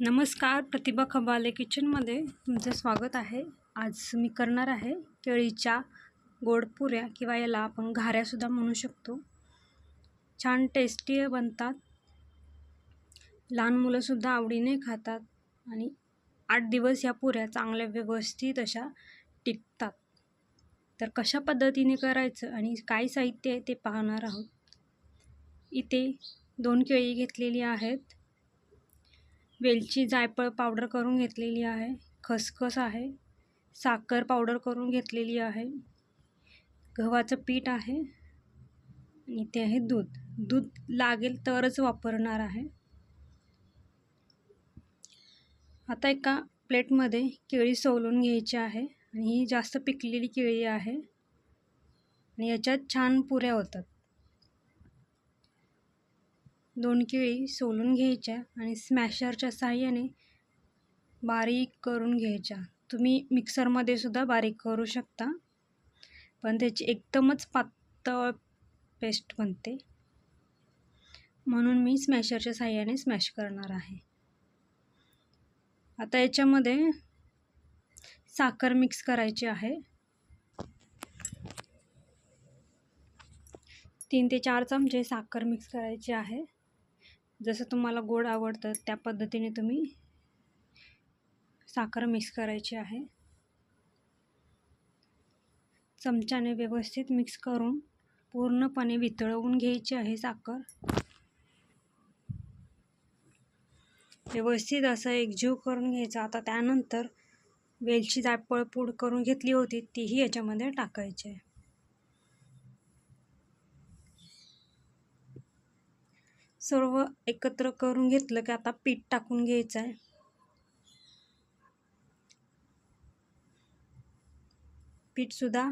नमस्कार प्रतिभा खबाले किचनमध्ये तुमचं स्वागत आहे. आज मी करणार आहे केळीच्या गोड पुऱ्या किंवा याला आपण घाऱ्यासुद्धा म्हणू शकतो. छान टेस्टी बनतात. लहान मुलंसुद्धा आवडीने खातात आणि आठ दिवस ह्या पुऱ्या चांगल्या व्यवस्थित अशा टिकतात. तर कशा पद्धतीने करायचं आणि काय साहित्य आहे ते पाहणार आहोत. इथे दोन केळी घेतलेली आहेत. वेलची जायफळ पावडर करून घेतलेली आहे. खसखस आहे. साखर पावडर करून घेतलेली आहे. गव्हाचं पीठ आहे. आणि ते आहे दूध. दूध लागेल तरच वापरणार आहे. आता एका प्लेटमध्ये केळी सोलून घ्यायची आहे. आणि ही जास्त पिकलेली केळी आहे. आणि याच्यात छान पुऱ्या होतात. दोन केळी सोलून घ्यायच्या आणि स्मॅशरच्या साहाय्याने बारीक करून घ्यायच्या. तुम्ही मिक्सरमध्ये सुद्धा बारीक करू शकता. पण त्याची एकदमच पातळ पेस्ट बनते. म्हणून मी स्मॅशरच्या साहाय्याने स्मॅश करणार आहे. आता याच्यामध्ये साखर मिक्स करायची आहे. तीन ते चार चमचे साखर मिक्स करायची आहे. जसं तुम्हाला गोड आवडतं त्या पद्धतीने तुम्ही साखर मिक्स करायची आहे. चमच्याने व्यवस्थित मिक्स करून पूर्णपणे वितळवून घ्यायची आहे साखर. व्यवस्थित असं एकजीव करून घ्यायचा. आता त्यानंतर वेलची जायफळ पूड करून घेतली होती तीही याच्यामध्ये टाकायची आहे. सर्व एकत्र करून घेतलं की आता पीठ टाकून घ्यायचं आहे. पीठसुद्धा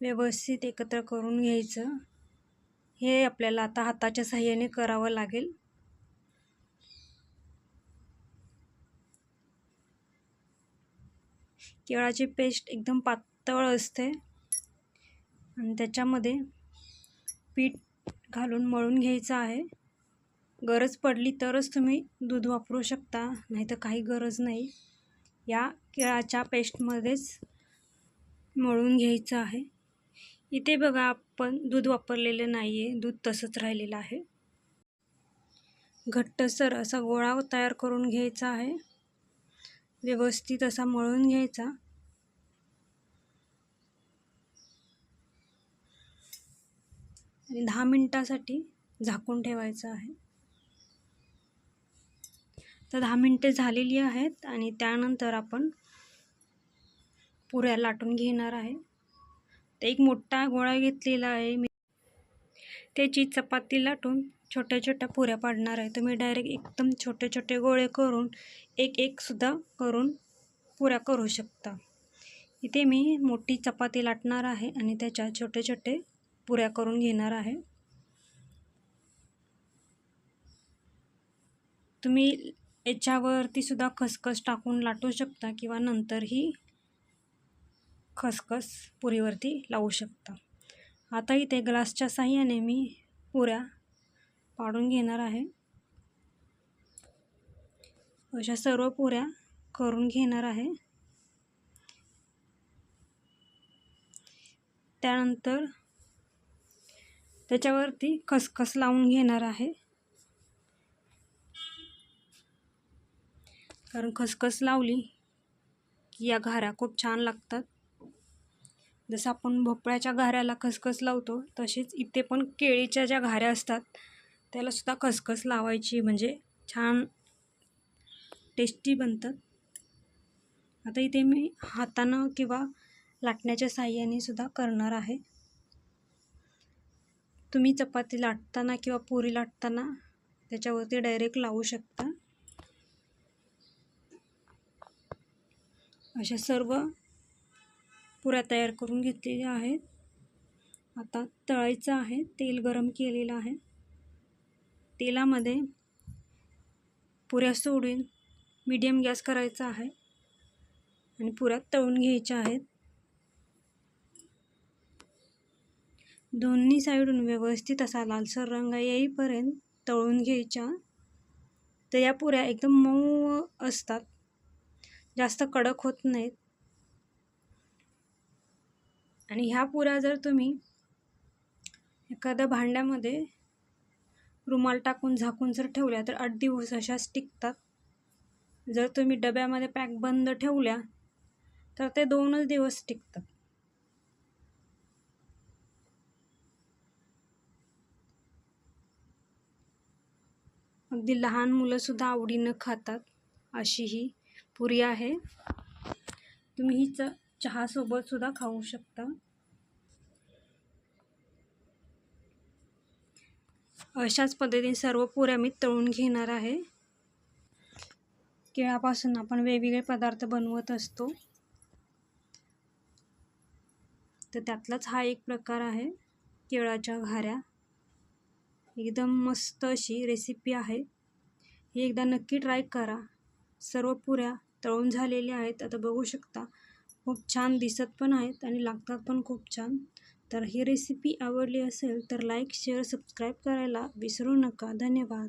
व्यवस्थित एकत्र करून घ्यायचं. हे आपल्याला आता हाताच्या साह्याने करावं लागेल. केळाची पेस्ट एकदम पातळ असते. आणि त्याच्यामध्ये पीठ घालून मळून घ्यायचं आहे. गरज पडली तरच तुम्ही दूध वापरू शकता नाही तर काही गरज नाही. या केळाच्या पेस्टमध्येच मळून घ्यायचं आहे. इथे बघा आपण दूध वापरलेलं नाही आहे दूध तसंच राहिलेलं आहे. घट्टसर असा गोळा तयार करून घ्यायचा आहे. व्यवस्थित असा मळून घ्यायचा. आणि दहा मिनटासाठी झाकून ठेवायचं आहे. तर दहा मिनटे झालेली आहेत आणि त्यानंतर आपण पुऱ्या लाटून घेणार आहे. तर एक मोठा गोळा घेतलेला आहे मी. त्याची चपाती लाटून छोट्या छोट्या पुऱ्या पाडणार आहे. तुम्ही डायरेक्ट एकदम छोटे छोटे गोळे करून एक एकसुद्धा करून पुऱ्या करू शकता. इथे मी मोठी चपाती लाटणार आहे आणि त्याच्या छोटे छोटे पुऱ्या करून घेणार आहे. तुम्ही याच्यावरती सुद्धा खसखस टाकून लाटू शकता किंवा नंतरही खसखस पुरीवरती लावू शकता. आता इथे ग्लासच्या साह्याने मी पुऱ्या पाडून घेणार आहे. अशा सर्व पुऱ्या करून घेणार आहे. त्यानंतर त्याच्यावरती खसखस लावून घेणार आहे. कारण खसखस लावली की या घाऱ्या खूप छान लागतात. जसं आपण भोपळ्याच्या घाऱ्याला खसखस लावतो तसेच इथे पण केळीच्या ज्या घाऱ्या असतात त्यालासुद्धा खसखस लावायची म्हणजे छान टेस्टी बनतात. आता इथे मी हातानं किंवा लाटण्याच्या साह्याने सुद्धा करणार आहे. तुम्ही चपाती लाटताना किंवा पुरी लाटताना त्याच्यावरती डायरेक्ट लावू शकता. अशा सर्व पुऱ्या तयार करून घेतलेल्या आहेत. आता तळायचं आहे. तेल गरम केलेलं आहे. तेलामध्ये पुऱ्या सोडून मीडियम गॅस करायचा आहे आणि पुऱ्या तळून घ्यायच्या आहेत. दोन्ही साईडून व्यवस्थित असा लालसर रंग येईपर्यंत तळून घ्यायच्या. तर या पुऱ्या एकदम मऊ असतात. जास्त कडक होत नाहीत. आणि ह्या पुऱ्या जर तुम्ही एखाद्या भांड्यामध्ये रुमाल टाकून झाकून जर ठेवल्या तर आठ दिवस अशाच टिकतात. जर तुम्ही डब्यामध्ये पॅक बंद ठेवल्या तर ते दोनच दिवस टिकतात. अगदी लहान मुलंसुद्धा आवडीनं खातात अशी ही पुरी आहे. तुम्ही ही च चहासोबतसुद्धा खाऊ शकता. अशाच पद्धतीने सर्व पुऱ्या मी तळून घेणार आहे. केळापासून आपण वेगवेगळे पदार्थ बनवत असतो. तर त्यातलाच हा एक प्रकार आहे केळाच्या घाऱ्या. एकदम मस्त अशी रेसिपी आहे. ही एकदा नक्की ट्राय करा. सर्व पुऱ्या तळून झालेल्या आहेत. आता बघू शकता खूप छान दिसत पण आहेत आणि लागतात पण खूप छान. तर ही रेसिपी आवडली असेल तर लाईक शेअर सबस्क्राईब करायला विसरू नका. धन्यवाद.